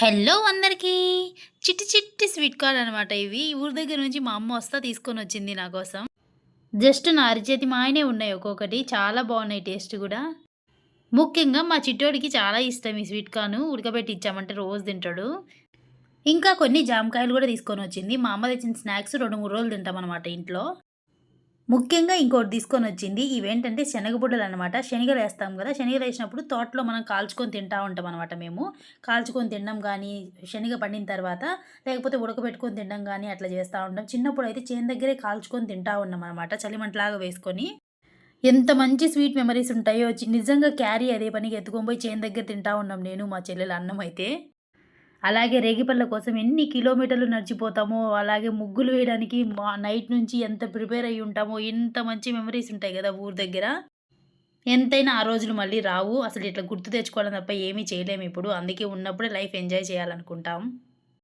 Hello అందరికీ. చిట్టి చిట్టి స్వీట్ కార్డ్ అనమాట ఇవి. ఊరి దగ్గర నుంచి మా అమ్మ వస్తా తీసుకొని వచ్చింది నా కోసం. జస్ట్ నా అరిచేతి మాయనే ఉన్నాయి ఒక్కొక్కటి. చాలా బాగున్నాయి టేస్ట్ కూడా. ముఖ్యంగా మా చిట్టోడికి చాలా ఇష్టం ఈ స్వీట్ కార్న్ ఉడకబెట్టి ఇచ్చామంటే రోజు తింటాడు. ఇంకా కొన్ని జామకాయలు కూడా తీసుకొని వచ్చింది. మా అమ్మ తెచ్చిన స్నాక్స్ రెండు మూడు రోజులు తింటాం అనమాట ఇంట్లో. ముఖ్యంగా ఇంకోటి తీసుకొని వచ్చింది ఇవేంటంటే శనగబుడ్డలు అనమాట శనగలు వేస్తాం కదా శనగలు వేసినప్పుడు తోటలో మనం కాల్చుకొని తింటా ఉంటాం అనమాట మేము. కాల్చుకొని తినడం కానీ శనగ పండిన తర్వాత లేకపోతే ఉడకబెట్టుకొని తినడం కానీ అట్లా చేస్తూ ఉంటాం. చిన్నప్పుడు అయితే చేను దగ్గరే కాల్చుకొని తింటా ఉన్నాం అనమాట చలిమంటలాగా వేసుకొని. ఎంత మంచి స్వీట్ మెమరీస్ ఉంటాయో నిజంగా క్యారీ అదే పనికి ఎత్తుకొని పోయి చేను దగ్గర తింటా ఉన్నాం నేను మా చెల్లెలు అన్నం అయితే. అలాగే రేగిపళ్ళ కోసం ఎన్ని కిలోమీటర్లు నడిచిపోతామో అలాగే ముగ్గులు వేయడానికి మా నైట్ నుంచి ఎంత ప్రిపేర్ అయ్యి ఉంటామో ఎంత మంచి మెమరీస్ ఉంటాయి కదా ఊరి దగ్గర. ఎంతైనా ఆ రోజులు మళ్ళీ రావు. అసలు ఇట్లా గుర్తు తెచ్చుకోవడం తప్ప ఏమీ చేయలేము ఇప్పుడు. అందుకే ఉన్నప్పుడే లైఫ్ ఎంజాయ్ చేయాలనుకుంటాం.